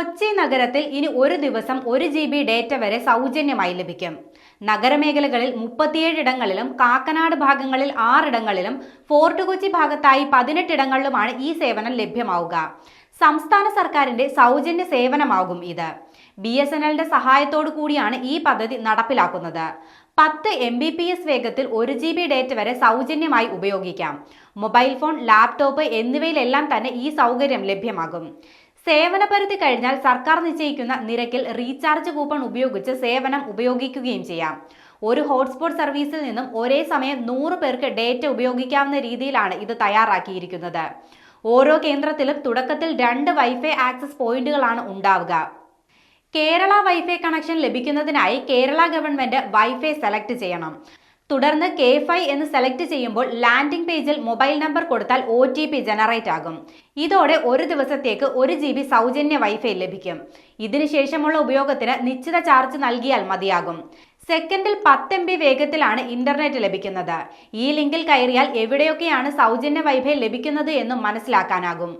കൊച്ചി നഗരത്തിൽ ഇനി ഒരു ദിവസം ഒരു ജി ബി ഡേറ്റ വരെ സൗജന്യമായി ലഭിക്കും. നഗരമേഖലകളിൽ മുപ്പത്തിയേഴ് ഇടങ്ങളിലും കാക്കനാട് ഭാഗങ്ങളിൽ ആറിടങ്ങളിലും ഫോർട്ട് കൊച്ചി ഭാഗത്തായി പതിനെട്ടിടങ്ങളിലുമാണ് ഈ സേവനം ലഭ്യമാവുക. സംസ്ഥാന സർക്കാരിന്റെ സൗജന്യ സേവനമാകും ഇത്. ബി എസ് എൻ എല്ലിന്റെ സഹായത്തോടു കൂടിയാണ് ഈ പദ്ധതി നടപ്പിലാക്കുന്നത്. പത്ത് എം ബി പി എസ് വേഗത്തിൽ ഒരു ജി ബി ഡേറ്റ വരെ സൗജന്യമായി ഉപയോഗിക്കാം. മൊബൈൽ ഫോൺ ലാപ്ടോപ്പ് എന്നിവയിലെല്ലാം തന്നെ ഈ സൗകര്യം ലഭ്യമാകും. സേവന പരിധി കഴിഞ്ഞാൽ സർക്കാർ നിശ്ചയിക്കുന്ന നിരക്കിൽ റീചാർജ് കൂപ്പൺ ഉപയോഗിച്ച് സേവനം ഉപയോഗിക്കുകയും ചെയ്യാം. ഒരു ഹോട്ട്സ്പോട്ട് സർവീസിൽ നിന്നും ഒരേ സമയം നൂറ് പേർക്ക് ഡേറ്റ ഉപയോഗിക്കാവുന്ന രീതിയിലാണ് ഇത് തയ്യാറാക്കിയിരിക്കുന്നത്. ഓരോ കേന്ദ്രത്തിലും തുടക്കത്തിൽ രണ്ട് വൈഫൈ ആക്സസ് പോയിന്റുകളാണ് ഉണ്ടാവുക. കേരള വൈഫൈ കണക്ഷൻ ലഭിക്കുന്നതിനായി കേരള ഗവൺമെന്റ് വൈഫൈ സെലക്ട് ചെയ്യണം. തുടർന്ന് കെ ഫൈ എന്ന് സെലക്ട് ചെയ്യുമ്പോൾ ലാൻഡിംഗ് പേജിൽ മൊബൈൽ നമ്പർ കൊടുത്താൽ ഒ ടി പി ജനറേറ്റ് ആകും. ഇതോടെ ഒരു ദിവസത്തേക്ക് ഒരു ജി ബി സൗജന്യ വൈഫൈ ലഭിക്കും. ഇതിനുശേഷമുള്ള ഉപയോഗത്തിന് നിശ്ചിത ചാർജ് നൽകിയാൽ മതിയാകും. സെക്കൻഡിൽ പത്ത് എം ബി വേഗത്തിലാണ് ഇന്റർനെറ്റ് ലഭിക്കുന്നത്. ഈ ലിങ്കിൽ കയറിയാൽ എവിടെയൊക്കെയാണ് സൗജന്യ വൈഫൈ ലഭിക്കുന്നത് എന്നും മനസ്സിലാക്കാനാകും.